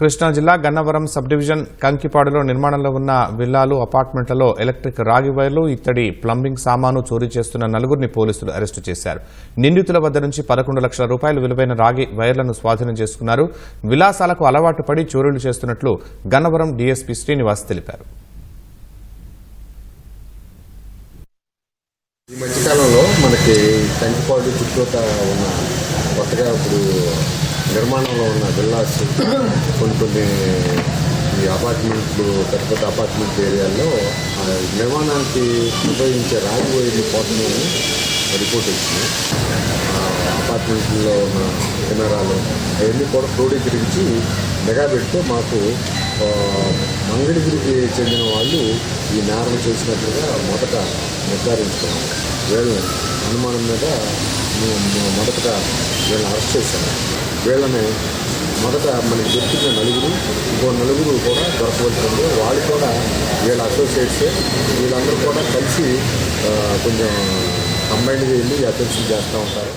కృష్ణా జిల్లా Gannavaram sub division కంకిపాడులో నిర్మాణంలో ఉన్న విల్లాలు అపార్ట్మెంట్లలో ఎలక్ట్రిక్ రాగి వైర్లు ఇత్తడి ప్లంబింగ్ సామాను చోరీ చేస్తున్న నలుగురిని పోలీసులు అరెస్టు చేశారు. నిందితుల వద్ద నుంచి పదకొండు లక్షల రూపాయలు విలువైన రాగి వైర్లను స్వాధీనం చేసుకున్నారు. విలాసాలకు అలవాటు పడి చోరీలు చేస్తున్నట్లు గన్నవరం డీఎస్పీ శ్రీనివాస్ తెలిపారు. ఈ మధ్యకాలంలో మనకి కంకిపాడు చుట్టూ ఉన్న కొత్తగా ఇప్పుడు నిర్మాణంలో ఉన్న విల్లాస్ కొన్ని కొన్ని ఈ అపార్ట్మెంట్లు పెద్ద పెద్ద అపార్ట్మెంట్ ఏరియాల్లో నిర్మాణానికి ఉపయోగించే రాగి వైర్లు పోతున్నాయని రిపోర్ట్ వచ్చింది అపార్ట్మెంట్లో ఉన్న కెమెరాలు అవన్నీ కూడా క్రోడీకరించి మెగా పెడితే మాకు మంగళగిరికి చెందిన వాళ్ళు ఈ నేరం చేసినట్లుగా మొదట నిర్ధారించుకున్నాం. వీళ్ళని అనుమానం మీద మేము మొదటగా వీళ్ళని అరెస్ట్ చేశాను వీళ్ళని మొదట మనకి దొరికిన నలుగురు ఇంకో నలుగురు కూడా దొరకవలసింది. వాళ్ళు కూడా వీళ్ళ అసోసియేట్స్ వీళ్ళందరూ కూడా కలిసి కొంచెం కంబైన్గా వెళ్ళి అటెన్షన్ చేస్తూ ఉంటారు.